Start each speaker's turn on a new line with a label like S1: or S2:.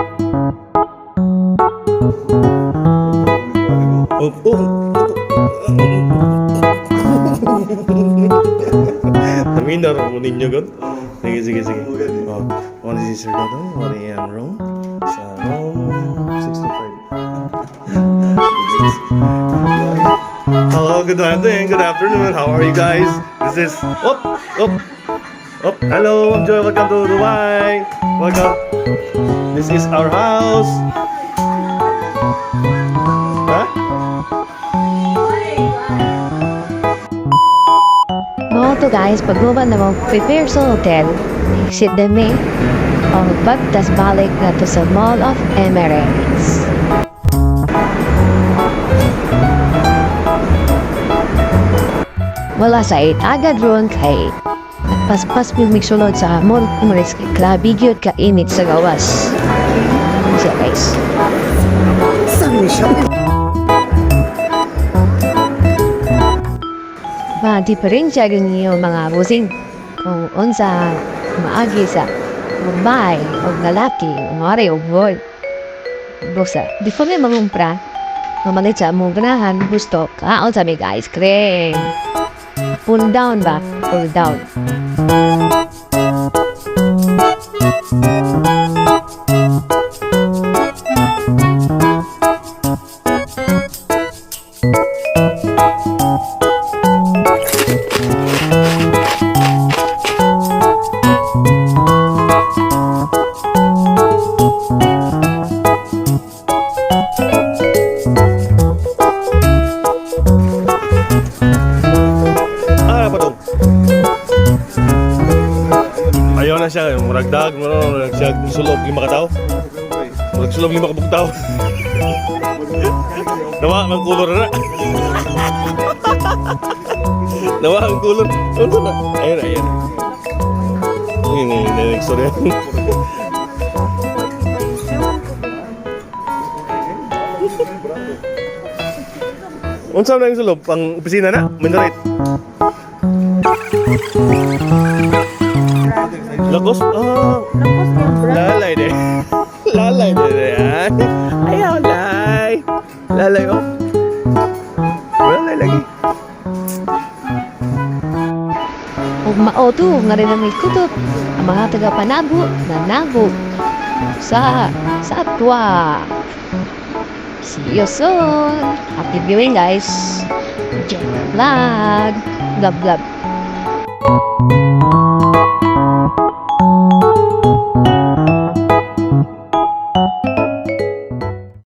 S1: Oh, oh. Terminar mo ninyo gon. Sige, sige, sige. One is Sir Dodo, one AM room. Sa room 65. Hello, good morning, good afternoon. How are you guys? This is up, up, up. Hello, I'm Joy. Welcome to Dubai. Welcome. This is our house. Huh?
S2: Mga to guys, pagbuban na mo prepare sa hotel, exit dami, o pagtas balik na to sa Mall of Emirates. Wala sa it, agad ron kay paspas migsulod sa Mall of Emirates kay klabi gyud ka init sa gawas. Siya guys? Ba, diferensya rin niyo mga busing kung unsa maagi sa babae o lalaki, umari o boy. Busa, di pa may mangumpra, mamalit sa mong ganahan, gusto, kaon sa mig ice cream. Pull down ba? Pull down.
S1: Thank you. Siya, yung muragdag, ano, murag siya, sulog lima ka tao. Murag sulog lima ka bug tao. Nawa, ang kulor na. Nawa, ang kulor. Ano na? Ayun, ayun. Yun, yun, yun, sorry. Unsa na yung sulog? Pang opisina na? Minorate? Lakos? Ah, lalay de. lalay de de. Ay, ayaw, lay. Lalay, oh. Lalay lagi.
S2: Ug maoto nga rin ang ikutot ang mga taga Panabo na nago sa sa atwa. See you soon. Happy viewing guys. The vlog. Vlog vlog.